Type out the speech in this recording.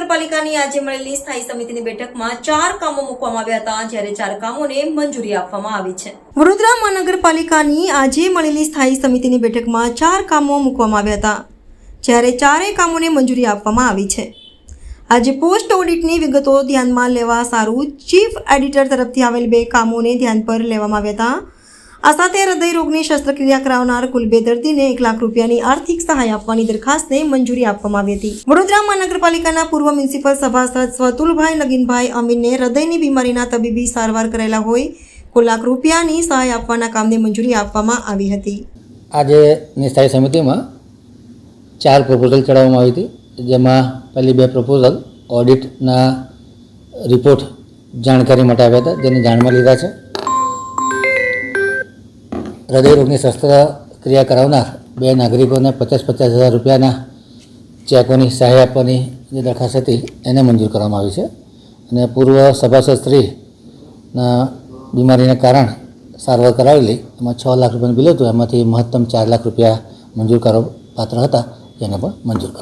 નગરપાલિકાની આજે મળેલી સ્થાયી સમિતિની બેઠકમાં ચાર કામો મૂકવામાં આવ્યા હતા, જ્યારે ચાર કામોને મંજૂરી આપવામાં આવી છે. વડોદરા મહાનગરપાલિકાની આજે મળેલી સ્થાયી સમિતિની બેઠકમાં ચાર કામો મૂકવામાં આવ્યા હતા, જ્યારે ચારેય કામોને મંજૂરી આપવામાં આવી છે. આજે પોસ્ટ ઓડિટની વિગતો ધ્યાનમાં લેવા સારું ચીફ એડિટર તરફથી આવેલ બે કામોને ધ્યાન પર લેવામાં આવ્યા હતા. આ સાથે હૃદય રોગની શસ્ત્રક્રિયા કરાવનાર કુલ બે દર્દીને એક લાખ રૂપિયાની આર્થિક સહાય આપવાની દરખાસ્તને મંજૂરી આપવામાં આવી હતી. વડોદરા મહાનગરપાલિકાના પૂર્વ મ્યુનિસિપલ સભાસદ સ્વતુલભાઈ નગીનભાઈ અમીનને હૃદયની બીમારીના તબીબી સારવાર કરેલા હોય, કુલ લાખ રૂપિયાની સહાય આપવાના કામને મંજૂરી આપવામાં આવી હતી. આજે સ્થાયી સમિતિમાં ચાર પ્રપોઝલ ચડાવવામાં આવી હતી. જેમાં પહેલી બે પ્રપોઝલ ઓડિટના રિપોર્ટ જાણકારી માટે આવ્યા હતા, જેને જાણમાં લીધા છે. હૃદયરોગની શસ્ત્રક્રિયા કરાવનાર બે નાગરિકોને પચાસ પચાસ હજાર રૂપિયાના ચેકોની સહાય આપવાની જે દરખાસ્ત હતી એને મંજૂર કરવામાં આવી છે. અને પૂર્વ સભાસદ સ્ત્રીના બીમારીને કારણ સારવાર કરાવેલી, એમાં છ લાખ રૂપિયાનું બિલ હતું. એમાંથી મહત્તમ ચાર લાખ રૂપિયા મંજૂર કરવા પાત્ર હતા, એને પણ મંજૂર કરવામાં